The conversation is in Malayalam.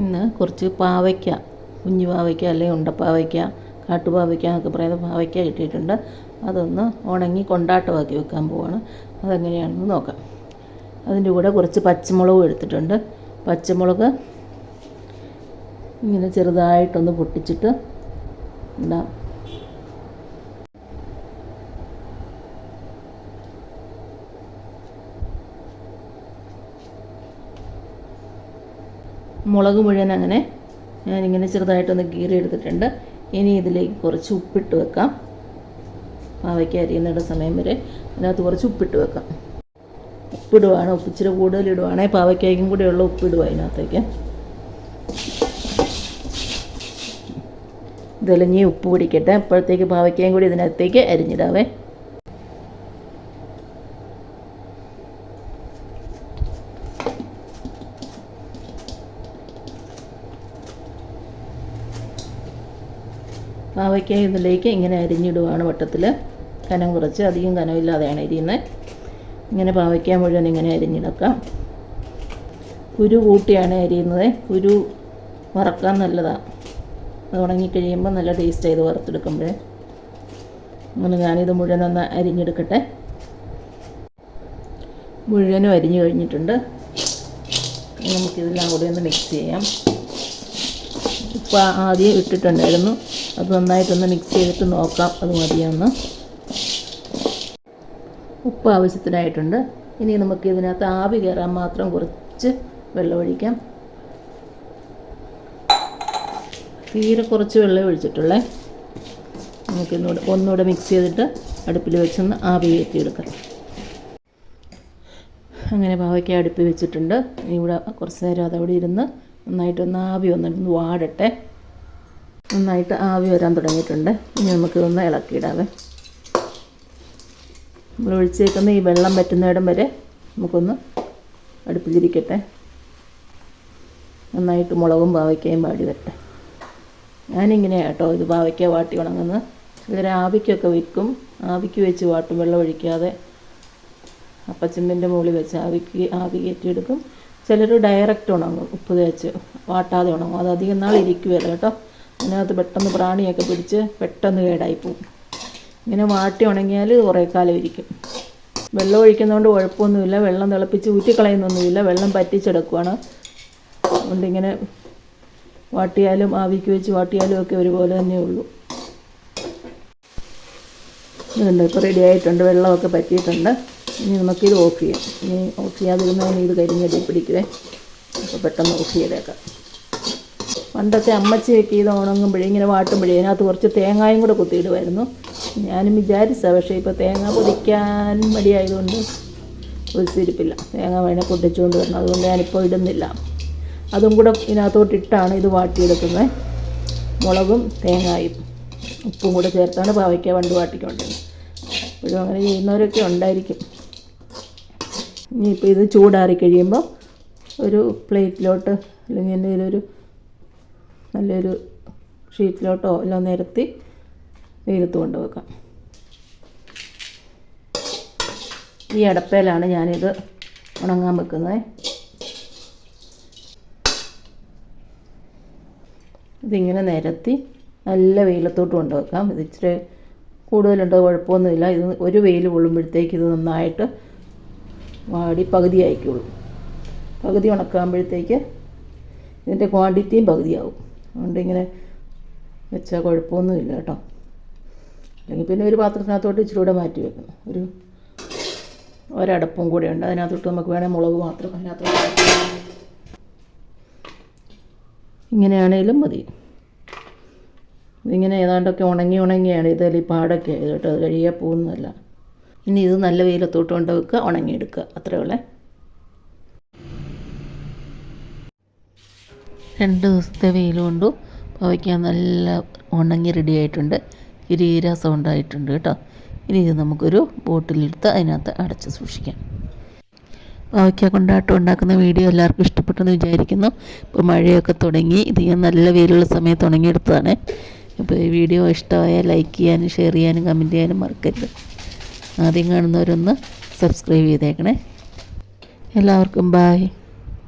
ഇന്ന് കുറച്ച് പാവയ്ക്ക കുഞ്ഞു പാവയ്ക്ക അല്ലെങ്കിൽ ഉണ്ടപ്പാവയ്ക്ക കാട്ടുപാവയ്ക്ക എന്നൊക്കെ പറയുന്ന പാവയ്ക്ക കിട്ടിയിട്ടുണ്ട്. അതൊന്ന് ഉണങ്ങി കൊണ്ടാട്ടമാക്കി വെക്കാൻ പോവാണ്. അതെങ്ങനെയാണെന്ന് നോക്കാം. അതിന്റെ കൂടെ കുറച്ച് പച്ചമുളകും എടുത്തിട്ടുണ്ട്. പച്ചമുളക് ഇങ്ങനെ ചെറുതായിട്ടൊന്ന് പൊട്ടിച്ചിട്ട് ഇടാം മുളക് മുഴുവൻ അങ്ങനെ ഞാനിങ്ങനെ ചെറുതായിട്ടൊന്ന് കീറി എടുത്തിട്ടുണ്ട് ഇനി ഇതിലേക്ക് കുറച്ച് ഉപ്പിട്ട് വെക്കാം. പാവയ്ക്ക അരിയുന്നിട സമയം വരെ അതിനകത്ത് കുറച്ച് ഉപ്പിട്ട് വെക്കാം. ഉപ്പിടുവാണ് ഉപ്പിച്ചിരി കൂടുതലിടുവാണേ. ഇടുവാണെങ്കിൽ പാവയ്ക്കായ്ക്കും കൂടെയുള്ള ഉപ്പിടുക അതിനകത്തേക്ക്. ഇതെല്ലാം ഉപ്പ് പിടിക്കട്ടെ. അപ്പോഴത്തേക്ക് പാവയ്ക്കായും കൂടി ഇതിനകത്തേക്ക് അരിഞ്ഞിടാവേ. പാവയ്ക്ക ഇതിലേക്ക് ഇങ്ങനെ അരിഞ്ഞിടുവാണ് വട്ടത്തിൽ. കനം കുറച്ച് അധികം കനമില്ലാതെയാണ് അരിയുന്നത്. ഇങ്ങനെ പാവയ്ക്ക മുഴുവൻ ഇങ്ങനെ അരിഞ്ഞിടക്കാം. കുരു കൂട്ടിയാണ് അരിയുന്നത്. കുരു വറക്കാൻ നല്ലതാണ് അത് ഉണങ്ങിക്കഴിയുമ്പോൾ നല്ല ടേസ്റ്റ് ചെയ്ത് വറുത്തെടുക്കുമ്പോഴേ. അങ്ങനെ ഞാനിത് മുഴുവൻ ഒന്ന് അരിഞ്ഞെടുക്കട്ടെ. മുഴുവനും അരിഞ്ഞു കഴിഞ്ഞിട്ടുണ്ട്. നമുക്കിതെല്ലാം കൂടി ഒന്ന് മിക്സ് ചെയ്യാം. ഉപ്പ് ആദ്യം ഇട്ടിട്ടുണ്ടായിരുന്നു. അത് നന്നായിട്ടൊന്ന് മിക്സ് ചെയ്തിട്ട് നോക്കാം. അത് മതിയൊന്ന് ഉപ്പ് ആവശ്യത്തിനായിട്ടുണ്ട്. ഇനി നമുക്ക് ഇതിനകത്ത് ആവി കയറാൻ മാത്രം കുറച്ച് വെള്ളം ഒഴിക്കാം. തീരെ കുറച്ച് വെള്ളം ഒഴിച്ചിട്ടുള്ളേ. നമുക്ക് ഇന്നൂടെ ഒന്നുകൂടെ മിക്സ് ചെയ്തിട്ട് അടുപ്പിൽ വെച്ചൊന്ന് ആവി കയറ്റിയെടുക്കാം. അങ്ങനെ പാവയ്ക്ക അടുപ്പിൽ വെച്ചിട്ടുണ്ട്. ഇവിടെ കുറച്ച് നേരം അതവിടെ ഇരുന്ന് നന്നായിട്ടൊന്ന് ആവി വന്നിട്ടൊന്ന് വാടട്ടെ. നന്നായിട്ട് ആവി വരാൻ തുടങ്ങിയിട്ടുണ്ട്. ഇനി നമുക്ക് ഒന്ന് ഇളക്കിയിടാവേ. നമ്മൾ ഒഴിച്ചേക്കുന്ന ഈ വെള്ളം പറ്റുന്നിടം വരെ നമുക്കൊന്ന് അടുപ്പിലിരിക്കട്ടെ. നന്നായിട്ട് മുളകും പാവയ്ക്കയും വാടി വരട്ടെ. ഞാനിങ്ങനെയാണ് കേട്ടോ ഇത് പാവയ്ക്ക വാട്ടി ഉണങ്ങുന്നത്. ചിലർ ആവിക്കൊക്കെ വിൽക്കും ആവിക്ക് വെച്ച് വാട്ടും. വെള്ളം ഒഴിക്കാതെ അപ്പച്ചമ്പിന്റെ മുകളിൽ വെച്ച് ആവിക്ക് ആവി കയറ്റിയെടുക്കും. ചിലർ ഡയറക്റ്റ് ഉണങ്ങും ഉപ്പ് തേച്ച് വാട്ടാതെ ഉണങ്ങും. അത് അധികം നാൾ ഇരിക്കുകയല്ല കേട്ടോ. അതിനകത്ത് പെട്ടെന്ന് പ്രാണിയൊക്കെ പിടിച്ച് പെട്ടെന്ന് കേടായി പോകും. ഇങ്ങനെ വാട്ടി ഉണങ്ങിയാൽ കുറേ കാലം ഇരിക്കും. വെള്ളം ഒഴിക്കുന്നതുകൊണ്ട് കുഴപ്പമൊന്നുമില്ല. വെള്ളം തിളപ്പിച്ച് ഊറ്റിക്കളയുന്നൊന്നുമില്ല. വെള്ളം പറ്റിച്ചെടുക്കുവാണ്. അതുകൊണ്ട് ഇങ്ങനെ വാട്ടിയാലും ആവിക്ക് വെച്ച് വാട്ടിയാലും ഒക്കെ ഒരുപോലെ തന്നെ ഉള്ളൂ. ഇതുണ്ട്? ഇപ്പോൾ റെഡി ആയിട്ടുണ്ട്. വെള്ളമൊക്കെ പറ്റിയിട്ടുണ്ട്. ഇനി നമുക്കിത് ഓഫ് ചെയ്യാം. ഇനി ഓഫ് ചെയ്യാതിരുന്നതിന് ഇത് കരിഞ്ഞടി പിടിക്കുവേ. അപ്പോൾ പെട്ടെന്ന് ഓഫ് ചെയ്തേക്കാം. പണ്ടത്തെ അമ്മച്ചിയൊക്കെ ഇത് ഉണങ്ങുമ്പോഴേ ഇങ്ങനെ വാട്ടുമ്പോഴേ അതിനകത്ത് കുറച്ച് തേങ്ങായും കൂടെ കുത്തിയിടുമായിരുന്നു. ഞാനും വിചാരിച്ചാൽ പക്ഷേ ഇപ്പോൾ തേങ്ങ പൊതിക്കാൻ മടിയായതുകൊണ്ട് ഒഴിച്ചിരിപ്പില്ല തേങ്ങ വേണേൽ പൊട്ടിച്ചുകൊണ്ട് വരണം. അതുകൊണ്ട് ഞാനിപ്പോൾ ഇടുന്നില്ല. അതും കൂടെ ഇതിനകത്തോട്ട് ഇട്ടാണ് ഇത് വാട്ടിയെടുക്കുന്നത്. മുളകും തേങ്ങായും ഉപ്പും കൂടെ ചേർത്താണ് പാവയ്ക്ക വണ്ട് വാട്ടിക്കൊണ്ടിരുന്നത്. ഇപ്പോഴും അങ്ങനെ ചെയ്യുന്നവരൊക്കെ ഉണ്ടായിരിക്കും. ഇനിയിപ്പോൾ ഇത് ചൂടാറി കഴിയുമ്പോൾ ഒരു പ്ലേറ്റിലോട്ട് അല്ലെങ്കിൽ എന്തെങ്കിലും ഒരു നല്ലൊരു ഷീറ്റിലോട്ടോ എല്ലാം നിരത്തി വെയിലത്ത് കൊണ്ട് വെക്കാം ഈ അടപ്പയിലാണ് ഞാനിത് ഉണങ്ങാൻ വെക്കുന്നത്. ഇതിങ്ങനെ നിരത്തി നല്ല വെയിലത്തോട്ട് കൊണ്ട് വെക്കാം ഇത് ഇച്ചിരി കൂടുതലുണ്ടോ കുഴപ്പമൊന്നുമില്ല. ഇത് ഒരു വെയിൽ കൊള്ളുമ്പോഴത്തേക്ക് ഇത് നന്നായിട്ട് വാടി പകുതി ആയിക്കുള്ളൂ പകുതി ഉണക്കാകുമ്പോഴത്തേക്ക് ഇതിന്റെ ക്വാണ്ടിറ്റിയും പകുതിയാവും. അതുകൊണ്ട് ഇങ്ങനെ വെച്ചാൽ കുഴപ്പമൊന്നുമില്ല കേട്ടോ. അല്ലെങ്കിൽ പിന്നെ ഒരു പാത്രത്തിനകത്തോട്ട് ഇച്ചിരി കൂടെ മാറ്റി വെക്കണം. ഒരു ഒരടപ്പും കൂടെ ഉണ്ട്. അതിനകത്തോട്ട് നമുക്ക് വേണേൽ മുളക് മാത്രം അതിനകത്തോട്ട് ഇങ്ങനെയാണേലും മതി. ഇതിങ്ങനെ ഏതാണ്ടൊക്കെ ഉണങ്ങി ഉണങ്ങിയാണ്. ഇതിൽ ഈ പാടൊക്കെ ആയത് കേട്ടോ. അത് കഴിയാൻ പോകുന്നതല്ല. ഇനി ഇത് നല്ല വെയിലത്തോട്ട് കൊണ്ട് വെക്കുക ഉണങ്ങിയെടുക്കുക. അത്രേ ഉള്ളേ. രണ്ട് ദിവസത്തെ വെയിൽ കൊണ്ടു നല്ല ഉണങ്ങി റെഡി ആയിട്ടുണ്ട്. കിരീര സൗണ്ട് ആയിട്ടുണ്ട് കേട്ടോ. ഇനി ഇത് നമുക്കൊരു ബോട്ടിലെടുത്ത് അതിനകത്ത് അടച്ച് സൂക്ഷിക്കാം. പവയ്ക്ക കൊണ്ടാട്ടം ഉണ്ടാക്കുന്ന വീഡിയോ എല്ലാവർക്കും ഇഷ്ടപ്പെട്ടെന്ന് വിചാരിക്കുന്നു. ഇപ്പോൾ മഴയൊക്കെ തുടങ്ങി. ഇത് ഞാൻ നല്ല വെയിലുള്ള സമയത്ത് ഉണങ്ങിയെടുത്തതാണ്. ഇപ്പോൾ ഈ വീഡിയോ ഇഷ്ടമായാൽ ലൈക്ക് ചെയ്യാനും ഷെയർ ചെയ്യാനും കമന്റ് ചെയ്യാനും മറക്കരുത്. ആദ്യം കാണുന്നവരൊന്ന് സബ്സ്ക്രൈബ് ചെയ്തേക്കണേ. എല്ലാവർക്കും ബായ്